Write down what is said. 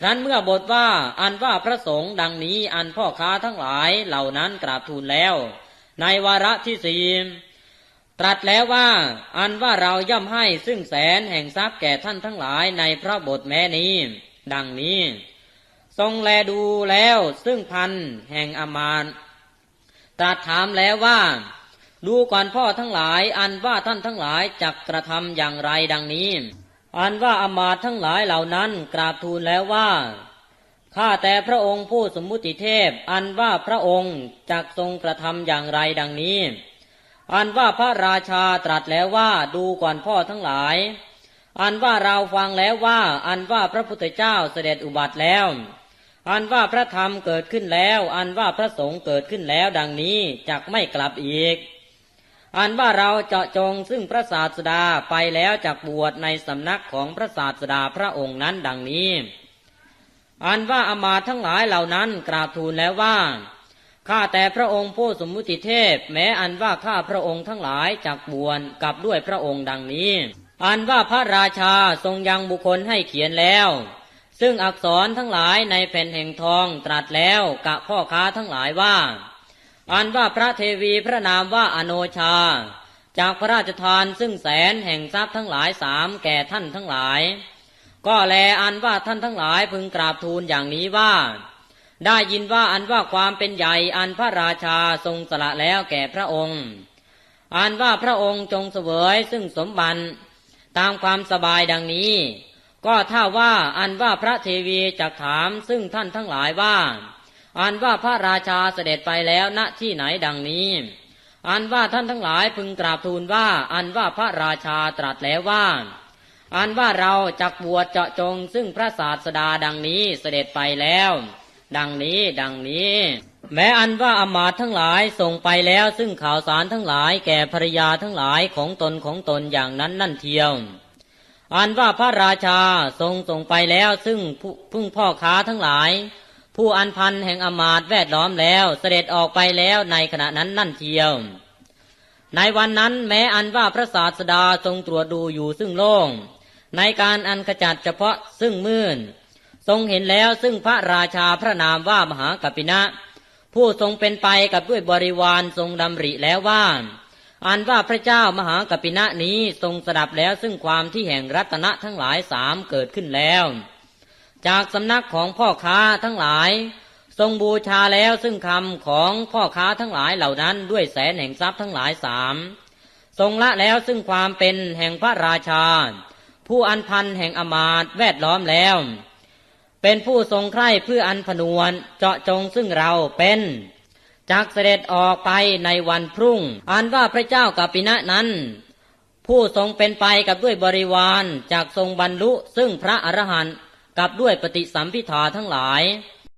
ครั้นเมื่อบทว่าอันว่าพระสงฆ์ดังนี้อันพ่อค้าทั้งหลายเหล่านั้นกราบทูลแล้ว ในวาระที่สี่ตรัสแล้วว่า อันว่าเราย่อมให้ซึ่งแสนแห่งทรัพย์แก่ท่านทั้งหลายในพระบทแม้นี้ ดังนี้ ทรงแลดูแล้วซึ่งพันแห่งอามานตรัสถามแล้วว่า ดูก่อนพ่อทั้งหลาย อันว่าท่านทั้งหลายจักกระทำอย่างไรดังนี้ อันว่าอมาตทั้งหลายเหล่านั้นกราบทูลแล้วว่าข้าแต่พระองค์ผู้สมมุติเทพ อันว่าพระองค์จักทรงกระทำอย่างไรดังนี้ อันว่าพระราชาตรัสแล้วว่าดูก่อนพ่อทั้งหลาย อันว่าเราฟังแล้วว่า อันว่าพระพุทธเจ้าเสด็จอุบัติแล้ว อันว่าพระธรรมเกิดขึ้นแล้ว อันว่าพระสงฆ์เกิดขึ้นแล้วดังนี้จักไม่กลับอีก อันว่าเราเจาะจงซึ่งพระศาสดาไปแล้วจากบวชในสำนักของพระศาสดาพระองค์นั้นดังนี้ อันว่าอมาตย์ทั้งหลายเหล่านั้นกราบทูลแล้วว่าข้าแต่พระองค์ผู้สมมุติเทพ แม้อันว่าข้าพระองค์ทั้งหลายจากบวชกับด้วยพระองค์ดังนี้ อันว่าพระราชาทรงยังบุคคลให้เขียนแล้ว ซึ่งอักษรทั้งหลายในแผ่นแห่งทองตรัสแล้วกะพ่อค้าทั้งหลายว่า อันว่าพระเทวีพระนามว่าอโนชา จากพระราชทานซึ่งแสนแห่งทรัพย์ทั้งหลายสามแก่ท่านทั้งหลาย ก็แลอันว่าท่านทั้งหลายพึงกราบทูลอย่างนี้ว่า ได้ยินว่าอันว่าความเป็นใหญ่อันพระราชาทรงสละแล้วแก่พระองค์อันว่าพระองค์จงเสวยซึ่งสมบัติตามความสบายดังนี้ ก็ถ้าว่าอันว่าพระเทวีจะถามซึ่งท่านทั้งหลายว่า อันว่าพระราชาเสด็จไปแล้วณที่ไหนดังนี้ อันว่าท่านทั้งหลายพึงกราบทูลว่า อันว่าพระราชาตรัสแล้วว่า อันว่าเราจักบวชเจาะจงซึ่งพระศาสดาดังนี้เสด็จไปแล้ว ดังนี้ดังนี้ แม้อันว่าอมาตทั้งหลายส่งไปแล้วซึ่งข่าวสารทั้งหลายแก่ภรรยาทั้งหลายของตนของตนอย่างนั้นนั่นเทียวอันว่าพระราชาทรงส่งไปแล้วซึ่งพึ่งพ่อค้าทั้งหลาย ผู้อันพันแห่งอมาตย์แวดล้อมแล้วเสด็จออกไปแล้วในขณะนั้นนั่นเทียว ในวันนั้นแม้อันว่าพระศาสดาทรงตรวจดูอยู่ซึ่งโล่ง ในการอันขจัดเฉพาะซึ่งมื่น ทรงเห็นแล้วซึ่งพระราชาพระนามว่ามหากปินะ ผู้ทรงเป็นไปกับด้วยบริวารทรงดำริแล้วว่า อันว่าพระเจ้ามหากปินะนี้ทรงสดับแล้วซึ่งความที่แห่งรัตนะทั้งหลายสามเกิดขึ้นแล้ว จากสำนักของพ่อค้าทั้งหลาย ทรงบูชาแล้วซึ่งคำของพ่อค้าทั้งหลายเหล่านั้นด้วยแสนแห่งทรัพย์ทั้งหลายสามทรงละแล้วซึ่งความเป็นแห่งพระราชา ผู้อันพันแห่งอมาตแวดล้อมแล้ว เป็นผู้ทรงใคร่เพื่ออันผนวณเจาะจงซึ่งเราเป็นจากเสด็จออกไปในวันพรุ่งอันว่าพระเจ้ากัปปินะนั้น ผู้ทรงเป็นไปกับด้วยบริวารจากทรงบรรลุซึ่งพระอรหันต์ กับด้วยปฏิสัมพิธาทั้งหลาย